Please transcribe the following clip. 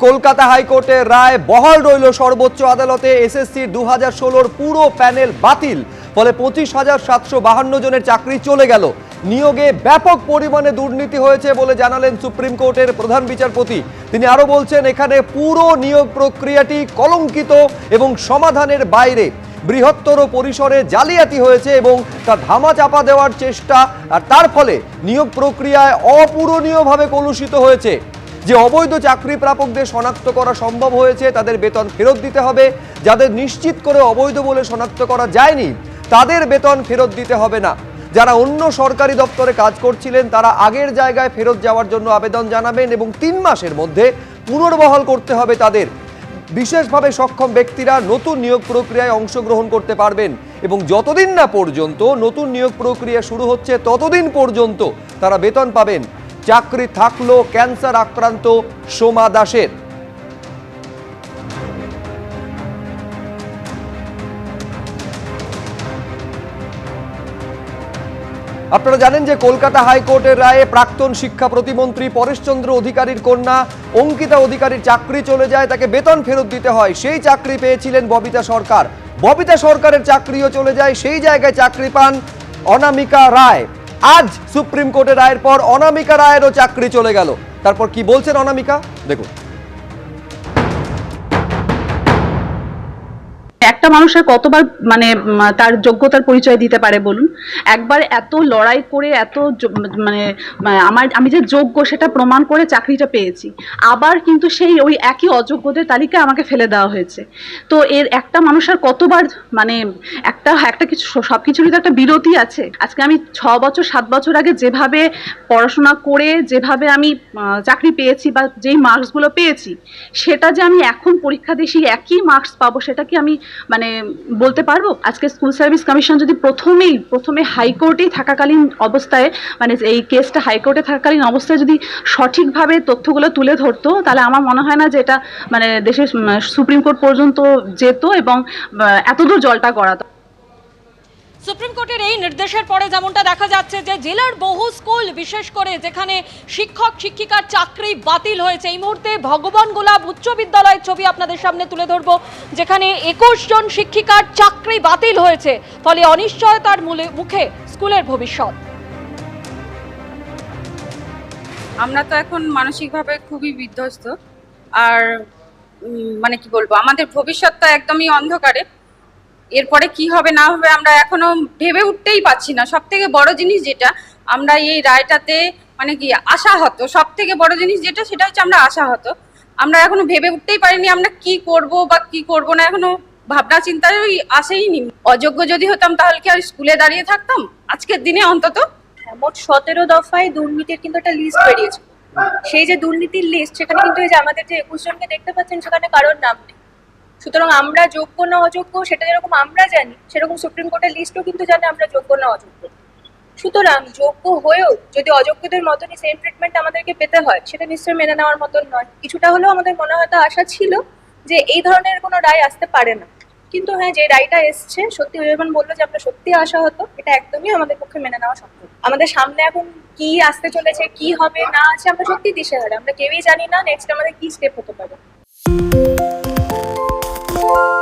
কলকাতা হাইকোর্টের রায় বহাল রইল সর্বোচ্চ আদালতে এসএসসি দু হাজার পুরো প্যানেল বাতিল। ফলে পঁচিশ হাজার সাতশো বাহান্ন জনের চাকরি চলে গেল। নিয়োগে ব্যাপক পরিমাণে দুর্নীতি হয়েছে বলে জানালেন সুপ্রিম কোর্টের প্রধান বিচারপতি। তিনি আরও বলছেন, এখানে পুরো নিয়োগ প্রক্রিয়াটি কলঙ্কিত এবং সমাধানের বাইরে বৃহত্তর পরিসরে জালিয়াতি হয়েছে এবং তা ধামা চাপা দেওয়ার চেষ্টা। আর তার ফলে নিয়োগ প্রক্রিয়ায় অপূরণীয়ভাবে কলুষিত হয়েছে। যে অবৈধ চাকরি প্রাপকদের শনাক্ত করা সম্ভব হয়েছে, তাদের বেতন ফেরত দিতে হবে। যাদের নিশ্চিত করে অবৈধ বলে শনাক্ত করা যায়নি, তাদের বেতন ফেরত দিতে হবে না। যারা অন্য সরকারি দপ্তরে কাজ করছিলেন, তারা আগের জায়গায় ফেরত যাওয়ার জন্য আবেদন জানাবেন এবং তিন মাসের মধ্যে পুনর্বহাল করতে হবে তাদের। বিশেষভাবে সক্ষম ব্যক্তিরা নতুন নিয়োগ প্রক্রিয়ায় অংশগ্রহণ করতে পারবেন এবং যতদিন না পর্যন্ত নতুন নিয়োগ প্রক্রিয়া শুরু হচ্ছে, ততদিন পর্যন্ত তারা বেতন পাবেন। চাকরি থাকল ক্যান্সার আক্রান্ত সোমা দাসের। আপনারা জানেন যে কলকাতা হাইকোর্টের রায়ে প্রাক্তন শিক্ষা প্রতিমন্ত্রী পরেশচন্দ্র অধিকারীর কন্যা অঙ্কিতা অধিকারীর চাকরি চলে যায়, তাকে বেতন ফেরত দিতে হয়। সেই চাকরি পেয়েছিলেন ববিতা সরকার। ববিতা সরকারের চাকরিও চলে যায়, সেই জায়গায় চাকরি পান অনামিকা রায়। আজ সুপ্রিম কোর্টের রায়ের পর অনামিকা রায়েরও চাকরি চলে গেল। তারপর কি বলছেন অনামিকা? দেখুন। একটা মানুষের কতবার মানে তার যোগ্যতার পরিচয় দিতে পারে বলুন? একবার এত লড়াই করে, এত মানে মানে আমার, আমি যে যোগ্য সেটা প্রমাণ করে চাকরিটা পেয়েছি। আবার কিন্তু সেই ওই একই অযোগ্যদের তালিকায় আমাকে ফেলে দেওয়া হয়েছে। তো এর একটা মানুষের কতবার মানে একটা একটা কিছু, সব কিছুরই তো একটা বিরতি আছে। আজকে আমি ছ বছর, সাত বছর আগে যেভাবে পড়াশোনা করে, যেভাবে আমি চাকরি পেয়েছি বা যেই মার্কসগুলো পেয়েছি, সেটা যে আমি এখন পরীক্ষা দিয়ে সেই একই মার্কস পাবো, সেটা কি আমি মানে বলতে পারব? আজকে স্কুল সার্ভিস কমিশন যদি প্রথমেই, প্রথমে হাইকোর্টেই থাকাকালীন অবস্থায় মানে এই কেসটা হাইকোর্টে থাকাকালীন অবস্থায় যদি সঠিকভাবে তথ্যগুলো তুলে ধরতো, তাহলে আমার মনে হয় না যে এটা মানে দেশের সুপ্রিম কোর্ট পর্যন্ত যেত এবং এতদূর জলটা গড়াতো। সুপ্রিম কোর্টের এই নির্দেশের পরে যেমনটা দেখা যাচ্ছে যে জেলার বহু স্কুল, বিশেষ করে যেখানে শিক্ষক, শিক্ষিকার চাকরি বাতিল হয়েছে, এই মুহূর্তে ভগবান গোলাপ উচ্চ বিদ্যালয়ের ছবি আপনাদের সামনে তুলে ধরবো, যেখানে একুশ জন শিক্ষিকার চাকরি বাতিল হয়েছে, ফলে অনিশ্চয়তার মূলে- মুখে স্কুলের ভবিষ্যৎ। আমরা তো এখন মানসিকভাবে খুবই বিধ্বস্ত, আর মানে কি বলব, আমাদের ভবিষ্যৎটা একদমই অন্ধকারে এরপরে কি হবে না হবে আমরা এখনও ভেবে উঠতেই পারছি না। সব থেকে বড় জিনিস যেটা আমরা এই রায়টাতে মানে কি আশাহত সব থেকে বড় জিনিস যেটা সেটা হচ্ছে আমরা আশাহত। আমরা এখনও ভেবে উঠতেই পারিনি আমরা কি করব বা কি করব না এখনও ভাবনা চিন্তায় ওই আসেইনি অযোগ্য যদি হতাম তাহলে কি আর স্কুলে দাঁড়িয়ে থাকতাম? আজকের দিনে অন্তত। হ্যাঁ, মোট সতেরো দফায় দুর্নীতির কিন্তু একটা লিস্ট বেরিয়েছে। সেই যে দুর্নীতির লিস্ট সেখানে কিন্তু এই যে আমাদের যে একুশ জনকে দেখতে পাচ্ছেন সেখানে কারোর নাম নেই। সুতরাং আমরা যোগ্য না অযোগ্য সেটা যেরকম আমরা জানি, সেরকম সুপ্রিম কোর্টের লিস্টও কিন্তু জানে আমরা যোগ্য না অযোগ্য। সুতরাং যোগ্য হয়েও যদি অযোগ্যদের মতনই সেম ট্রিটমেন্ট আমাদেরকে পেতে হয়, সেটা নিশ্চয়ই মেনে নেওয়ার মতন নয়। কিছুটা হলেও আমাদের মনে হয়তো আশা ছিল যে এই ধরনের কোনো রায় আসতে পারে না। কিন্তু হ্যাঁ যে রায়টা এসছে, সত্যি যখন বলল যে আমরা সত্যি আশা হতো, এটা একদমই আমাদের পক্ষে মেনে নেওয়া সম্ভব। আমাদের সামনে এখন কি আসতে চলেছে, কি হবে, না আছে, আমরা সত্যি দিশে দিশেহারা। আমরা কেউই জানি না নেক্সট আমাদের কি স্টেপ হতে পারে। you